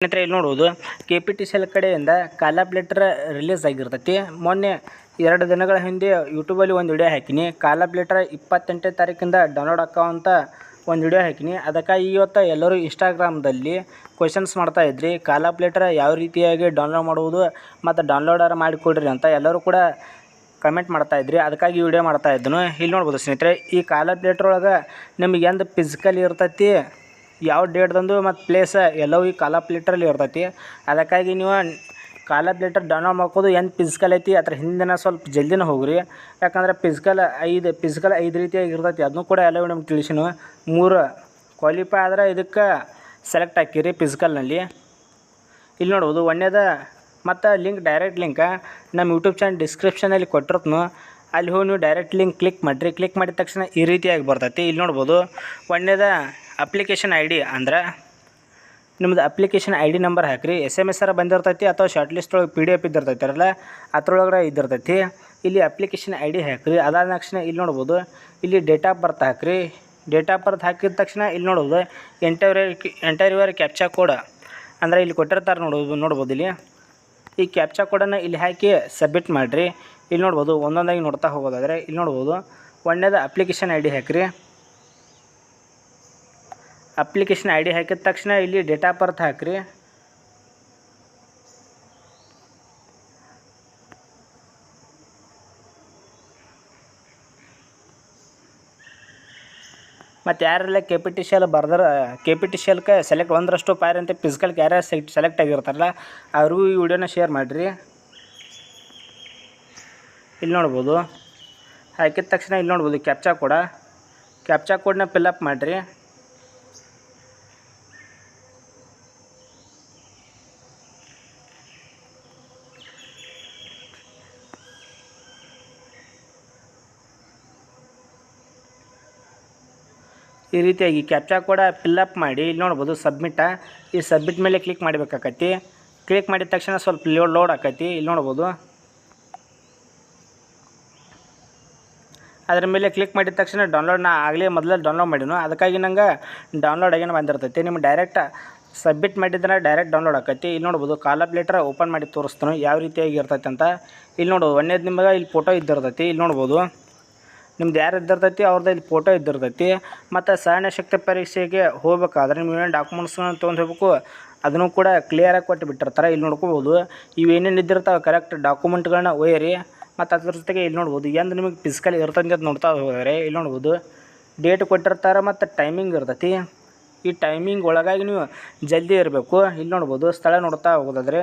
ಸ್ನೇಹಿತರೆ, ಇಲ್ಲಿ ನೋಡುವುದು K P T C L ಕಡೆಯಿಂದ ಕಾಲಾಪ್ ಲೆಟ್ರ್ ರಿಲೀಸ್ ಆಗಿರ್ತೈತಿ. ಮೊನ್ನೆ ಎರಡು ದಿನಗಳ ಹಿಂದೆ ಯೂಟ್ಯೂಬಲ್ಲಿ ಒಂದು ವಿಡಿಯೋ ಹಾಕಿನಿ. ಕಾಲಾಪ್ ಲೆಟ್ರ್ ಇಪ್ಪತ್ತೆಂಟನೇ ತಾರೀಕಿಂದ ಡೌನ್ಲೋಡ್ ಅಂತ ಒಂದು ವಿಡಿಯೋ ಹಾಕಿನಿ. ಅದಕ್ಕಾಗಿ ಇವತ್ತು ಎಲ್ಲರೂ ಇನ್ಸ್ಟಾಗ್ರಾಮ್ದಲ್ಲಿ ಕ್ವೆಶನ್ಸ್ ಮಾಡ್ತಾ ಇದ್ರಿ. ಕಾಲಾಪ್ ಲೆಟ್ರ್ ಯಾವ ರೀತಿಯಾಗಿ ಡೌನ್ಲೋಡ್ ಮಾಡುವುದು ಮತ್ತು ಡೌನ್ಲೋಡರ್ ಮಾಡಿಕೊಡ್ರಿ ಅಂತ ಎಲ್ಲರೂ ಕೂಡ ಕಮೆಂಟ್ ಮಾಡ್ತಾ ಇದ್ರಿ. ಅದಕ್ಕಾಗಿ ವಿಡಿಯೋ ಮಾಡ್ತಾ ಇದ್ದನು. ಇಲ್ಲಿ ನೋಡ್ಬೋದು ಸ್ನೇಹಿತರೆ, ಈ ಕಾಲಾಪ್ ಲೆಟ್ರ್ ಒಳಗೆ ನಿಮಗೆ ಎಂದು ಫಿಸಿಕಲ್ ಇರ್ತೈತಿ ಯಾವ ಡೇಟ್ದಂದು ಮತ್ತು ಪ್ಲೇಸ್ ಎಲ್ಲವೂ ಈ ಕಾಲ ಪ್ಲೇಟ್ರಲ್ಲಿ ಇರ್ತೈತಿ. ಅದಕ್ಕಾಗಿ ನೀವು ಕಾಲ ಪ್ಲೇಟರ್ ಡೌನ್ಲೋಡ್ ಮಾಡ್ಕೋದು, ಏನು ಫಿಸಿಕಲ್ ಐತಿ, ಅದ್ರ ಹಿಂದಿನ ಸ್ವಲ್ಪ ಜಲ್ದಿನ ಹೋಗ್ರಿ. ಯಾಕಂದ್ರೆ ಫಿಸಿಕಲ್ ಐದು ಫಿಸಿಕಲ್ ಐದು ರೀತಿಯಾಗಿ ಇರ್ತೈತಿ. ಅದನ್ನು ಕೂಡ ಎಲ್ಲ ನಿಮ್ಗೆ ತಿಳಿಸಿನು. ಮೂರು ಕ್ವಾಲಿಫೈ ಆದ್ರೆ ಇದಕ್ಕೆ ಸೆಲೆಕ್ಟ್ ಹಾಕಿರಿ ಫಿಸಿಕಲ್ನಲ್ಲಿ ಇಲ್ಲಿ ನೋಡ್ಬೋದು, ಒಂದೇದ ಮತ್ತು ಲಿಂಕ್ ಡೈರೆಕ್ಟ್ ಲಿಂಕ ನಮ್ಮ ಯೂಟ್ಯೂಬ್ ಚಾನಲ್ ಡಿಸ್ಕ್ರಿಪ್ಷನಲ್ಲಿ ಕೊಟ್ಟಿರ್ತನು. ಅಲ್ಲಿ ಹೋಗಿ ನೀವು ಡೈರೆಕ್ಟ್ ಲಿಂಕ್ ಕ್ಲಿಕ್ ಮಾಡಿರಿ. ಕ್ಲಿಕ್ ಮಾಡಿದ ತಕ್ಷಣ ಈ ರೀತಿಯಾಗಿ ಬರ್ತೈತಿ. ಇಲ್ಲಿ ನೋಡ್ಬೋದು, ಒಂದೇದ ಅಪ್ಲಿಕೇಶನ್ ಐ ಡಿ ಅಂದ್ರೆ ನಿಮ್ಮದು ಅಪ್ಲಿಕೇಶನ್ ಐ ಡಿ ನಂಬರ್ ಹಾಕಿರಿ. ಎಸ್ ಎಂ ಎಸ್ ಆರ ಬಂದಿರ್ತೈತಿ ಅಥವಾ ಶಾರ್ಟ್ ಲಿಸ್ಟ್ ಒಳಗೆ ಪಿ ಡಿ ಎಫ್ ಇದ್ದಿರ್ತೈತಲ್ಲ ಅದ್ರೊಳಗಡೆ ಇದ್ದಿರ್ತೈತಿ. ಇಲ್ಲಿ ಅಪ್ಲಿಕೇಶನ್ ಐ ಡಿ ಹಾಕಿರಿ. ಅದಾದ ತಕ್ಷಣ ಇಲ್ಲಿ ನೋಡ್ಬೋದು, ಇಲ್ಲಿ ಡೇಟ್ ಆಫ್ ಬರ್ತ್ ಹಾಕಿರಿ. ಡೇಟ್ ಆಫ್ ಬರ್ತ್ ಹಾಕಿದ ತಕ್ಷಣ ಇಲ್ಲಿ ನೋಡ್ಬೋದು ಎಂಟರ್ ಎಂಟರ್ವರ್ ಕ್ಯಾಪ್ಚಾ ಕೋಡ್ ಅಂದರೆ ಇಲ್ಲಿ ಕೊಟ್ಟಿರ್ತಾರೆ ನೋಡ್ಬೋದು ನೋಡ್ಬೋದು ಇಲ್ಲಿ. ಈ ಕ್ಯಾಪ್ಚಾ ಕೋಡನ್ನು ಇಲ್ಲಿ ಹಾಕಿ ಸಬ್ಮಿಟ್ ಮಾಡಿರಿ. ಇಲ್ಲಿ ನೋಡ್ಬೋದು, ಒಂದೊಂದಾಗಿ ನೋಡ್ತಾ ಹೋಗೋದಾದರೆ ಇಲ್ಲಿ ನೋಡ್ಬೋದು, ಒಂದೇದ ಅಪ್ಲಿಕೇಶನ್ ಐ ಡಿ ಹಾಕಿರಿ. ಅಪ್ಲಿಕೇಶನ್ ಐ ಡಿ ಹಾಕಿದ ತಕ್ಷಣ ಇಲ್ಲಿ ಡೇಟ್ ಆಫ್ ಬರ್ತ್ ಹಾಕಿರಿ. ಮತ್ತು ಯಾರೆಲ್ಲ K P T C L ಬರ್ದಾರ ಕೆ ಪಿ ಟಿ ಸಿ ಎಲ್ಗೆ ಸೆಲೆಕ್ಟ್ ಒಂದರಷ್ಟು ಪಾಯರ್ ಅಂತ ಫಿಸಿಕಲ್ಗೆ ಯಾರ್ಯಾರು ಸೆಲೆಕ್ಟ್ ಸೆಲೆಕ್ಟ್ ಆಗಿರ್ತಾರಲ್ಲ ಅವ್ರಿಗೂ ಈ ವಿಡಿಯೋನ ಶೇರ್ ಮಾಡಿರಿ. ಇಲ್ಲಿ ನೋಡ್ಬೋದು. ಹಾಕಿದ ತಕ್ಷಣ ಇಲ್ಲಿ ನೋಡ್ಬೋದು ಕ್ಯಾಪ್ಚಾ ಕೂಡ ಕ್ಯಾಪ್ಚಾ ಕೋಡ್ನ ಫಿಲ್ಲಪ್ ಮಾಡಿರಿ. ಈ ರೀತಿಯಾಗಿ ಕ್ಯಾಪ್ಚಾ ಕೂಡ ಫಿಲ್ಲಪ್ ಮಾಡಿ ಇಲ್ಲಿ ನೋಡ್ಬೋದು ಸಬ್ಮಿಟ ಈ ಸಬ್ಮಿಟ್ ಮೇಲೆ ಕ್ಲಿಕ್ ಮಾಡಬೇಕಾಕತಿ ಕ್ಲಿಕ್ ಮಾಡಿದ ತಕ್ಷಣ ಸ್ವಲ್ಪ ಲೋಡ್ ಲೋಡ್ ಆಕೈತಿ ಇಲ್ಲಿ ನೋಡ್ಬೋದು. ಅದ್ರ ಮೇಲೆ ಕ್ಲಿಕ್ ಮಾಡಿದ ತಕ್ಷಣ ಡೌನ್ಲೋಡ್ ನಾ ಆಗಲೇ ಮೊದಲೇ ಡೌನ್ಲೋಡ್ ಮಾಡಿನು ಅದಕ್ಕಾಗಿ ನಂಗೆ ಡೌನ್ಲೋಡ್ ಆಗೇನು ಬಂದಿರ್ತೈತಿ. ನಿಮ್ಗೆ ಡೈರೆಕ್ಟ್ ಸಬ್ಮಿಟ್ ಮಾಡಿದ್ರೆ ಡೈರೆಕ್ಟ್ ಡೌನ್ಲೋಡ್ ಆಕೈತಿ ಇಲ್ಲಿ ನೋಡ್ಬೋದು ಕಾಲಪ್ ಲೆಟ್ರ್ ಓಪನ್ ಮಾಡಿ ತೋರಿಸ್ತಾನೆ, ಯಾವ ರೀತಿಯಾಗಿ ಇರ್ತೈತೆ ಅಂತ. ಇಲ್ಲಿ ನೋಡ್ಬೋದು, ಒಂದೇದು ನಿಮಗೆ ಇಲ್ಲಿ ಫೋಟೋ ಇದ್ದಿರ್ತೈತಿ. ಇಲ್ಲಿ ನೋಡ್ಬೋದು. ನಿಮ್ದು ಯಾರು ಇದ್ದಿರ್ತೈತಿ ಅವ್ರದ್ದು ಇಲ್ಲಿ ಫೋಟೋ ಇದ್ದಿರ್ತೈತಿ. ಮತ್ತು ಸಹನ ಶಕ್ತಿ ಪರೀಕ್ಷೆಗೆ ಹೋಗ್ಬೇಕಾದ್ರೆ ನೀವು ಏನೇನು ಡಾಕ್ಯುಮೆಂಟ್ಸ್ಗಳನ್ನ ತೊಗೊಂಡು ಹೋಗ್ಬೇಕು, ಅದನ್ನು ಕೂಡ ಕ್ಲಿಯರಾಗಿ ಕೊಟ್ಟು ಬಿಟ್ಟಿರ್ತಾರೆ, ಇಲ್ಲಿ ನೋಡ್ಕೋಬೋದು. ಇವೇನೇನು ಇದ್ದಿರ್ತಾವೆ ಕರೆಕ್ಟ್ ಡಾಕ್ಯುಮೆಂಟ್ಗಳನ್ನ ಒಯ್ಯಿರಿ, ಮತ್ತು ಅದ್ರ ಜೊತೆಗೆ ಇಲ್ಲಿ ನೋಡ್ಬೋದು. ಎಂದು ನಿಮಗೆ ಫಿಸಿಕಲ್ ಇರ್ತಂತ ನೋಡ್ತಾ ಹೋದರೆ ಇಲ್ಲಿ ನೋಡ್ಬೋದು. ಡೇಟ್ ಕೊಟ್ಟಿರ್ತಾರೆ ಮತ್ತು ಟೈಮಿಂಗ್ ಇರ್ತೈತಿ. ಈ ಟೈಮಿಂಗ್ ಒಳಗಾಗಿ ನೀವು ಜಲ್ದಿ ಇರಬೇಕು. ಇಲ್ಲಿ ನೋಡ್ಬೋದು, ಸ್ಥಳ ನೋಡ್ತಾ ಹೋಗೋದಾದ್ರೆ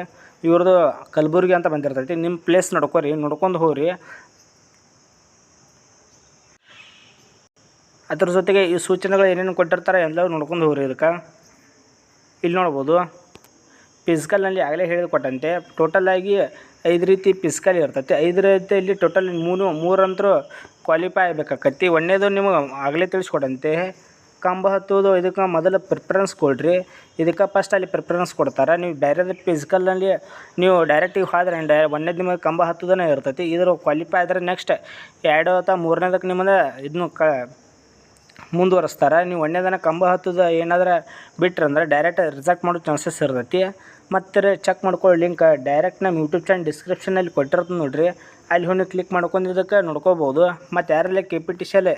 ಇವ್ರದ್ದು ಕಲಬುರ್ಗಿ ಅಂತ ಬಂದಿರ್ತೈತಿ. ನಿಮ್ಮ ಪ್ಲೇಸ್ ನೋಡ್ಕೊರಿ, ನೋಡ್ಕೊಂಡು ಹೋಗ್ರಿ. ಅದ್ರ ಜೊತೆಗೆ ಈ ಸೂಚನೆಗಳು ಏನೇನು ಕೊಟ್ಟಿರ್ತಾರೆ ಎಲ್ಲವೂ ನೋಡ್ಕೊಂಡು ಹೋಗ್ರಿ ಇದಕ್ಕೆ. ಇಲ್ಲಿ ನೋಡ್ಬೋದು ಫಿಸಿಕಲ್ನಲ್ಲಿ ಆಗಲೇ ಹೇಳಿಕೊಟ್ಟಂತೆ ಟೋಟಲಾಗಿ ಐದು ರೀತಿ ಫಿಸಿಕಲ್ ಇರ್ತೈತಿ. ಐದು ರೀತಿಯಲ್ಲಿ ಟೋಟಲ್ ಮೂರು, ಮೂರಂತರೂ ಕ್ವಾಲಿಫೈ ಆಗಬೇಕಾಕತಿ ಒಂದೇದು ನಿಮಗೆ ಆಗಲೇ ತಿಳಿಸ್ಕೊಡಂತೆ ಕಂಬ ಹತ್ತೋದು ಇದಕ್ಕೆ ಮೊದಲು ಪ್ರಿಫರೆನ್ಸ್ ಕೊಡ್ರಿ. ಇದಕ್ಕೆ ಫಸ್ಟ್ ಅಲ್ಲಿ ಪ್ರಿಫರೆನ್ಸ್ ಕೊಡ್ತಾರೆ. ನೀವು ಡೈರೆಕ್ಟ್ ಫಿಸಿಕಲ್ನಲ್ಲಿ ನೀವು ಡೈರೆಕ್ಟಿಗೆ ಹೋದ್ರೆ ಡೈ ಒಂದೇದು ನಿಮಗೆ ಕಂಬ ಹತ್ತೋದನೇ ಇರ್ತೈತಿ. ಇದ್ರ ಕ್ವಾಲಿಫೈ ಆದರೆ ನೆಕ್ಸ್ಟ್ ಎರಡು ಅಥವಾ ಮೂರನೇದಕ್ಕೆ ನಿಮ್ಮದು ಇದನ್ನು ಕ ಮುಂದುವರಿಸ್ತಾರೆ. ನೀವು ಒಣ್ಣೆದನ ಕಂಬ ಹತ್ತದ ಏನಾದ್ರೆ ಬಿಟ್ರಂದ್ರೆ ಡೈರೆಕ್ಟ್ ರಿಜೆಕ್ಟ್ ಮಾಡೋ ಚಾನ್ಸಸ್ ಇರ್ತೈತಿ. ಮತ್ತೆ ಚೆಕ್ ಮಾಡ್ಕೊಳ್ಳಿ ಲಿಂಕ್ ಡೈರೆಕ್ಟ್ ನಮ್ಮ ಯೂಟ್ಯೂಬ್ ಚಾನಲ್ ಡಿಸ್ಕ್ರಿಪ್ಷನಲ್ಲಿ ಕೊಟ್ಟಿರ್ತದೆ ನೋಡಿರಿ. ಅಲ್ಲಿ ಹೋಗಿ ಕ್ಲಿಕ್ ಮಾಡ್ಕೊಂಡು ಇದಕ್ಕೆ ನೋಡ್ಕೋಬೋದು. ಮತ್ತು ಯಾರೆಲ್ಲ ಕೆ ಪಿ ಟಿ ಸಿಯಲ್ಲಿ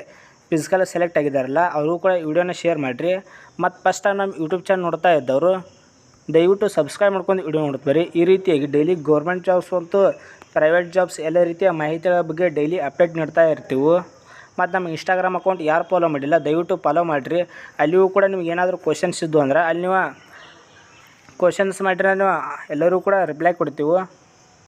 ಫಿಸಿಕಲ್ ಸೆಲೆಕ್ಟ್ ಆಗಿದ್ದಾರಲ್ಲ ಅವರು ಕೂಡ ವಿಡಿಯೋನ ಶೇರ್ ಮಾಡಿರಿ. ಮತ್ತು ಫಸ್ಟ್ ನಮ್ಮ ಯೂಟ್ಯೂಬ್ ಚಾನಲ್ ನೋಡ್ತಾ ಇದ್ದವರು, ದಯವಿಟ್ಟು ಸಬ್ಸ್ಕ್ರೈಬ್ ಮಾಡ್ಕೊಂಡು ವಿಡಿಯೋ ನೋಡ್ತಾರೆ ಈ ರೀತಿಯಾಗಿ ಡೈಲಿ ಗೌರ್ಮೆಂಟ್ ಜಾಬ್ಸ್ ಅಂತೂ ಪ್ರೈವೇಟ್ ಜಾಬ್ಸ್ ಎಲ್ಲ ರೀತಿಯ ಮಾಹಿತಿಗಳ ಬಗ್ಗೆ ಡೈಲಿ ಅಪ್ಡೇಟ್ ನೀಡ್ತಾ ಇರ್ತೀವಿ. ಮತ್ತು ನಮ್ಮ ಇನ್ಸ್ಟಾಗ್ರಾಮ್ ಅಕೌಂಟ್ ಯಾರು ಫಾಲೋ ಮಾಡಿಲ್ಲ, ದಯವಿಟ್ಟು ಫಾಲೋ ಮಾಡಿರಿ. ಅಲ್ಲಿಯೂ ಕೂಡ ನಿಮ್ಗೆ ಏನಾದರೂ ಕ್ವಶನ್ಸ್ ಇದ್ದು ಅಂದ್ರೆ, ಅಲ್ಲಿ ನೀವು ಕ್ವಶನ್ಸ್ ಮಾಡಿದ್ರೆ ನೀವು ಎಲ್ಲರೂ ಕೂಡ ರಿಪ್ಲೈ ಕೊಡ್ತೀವಿ.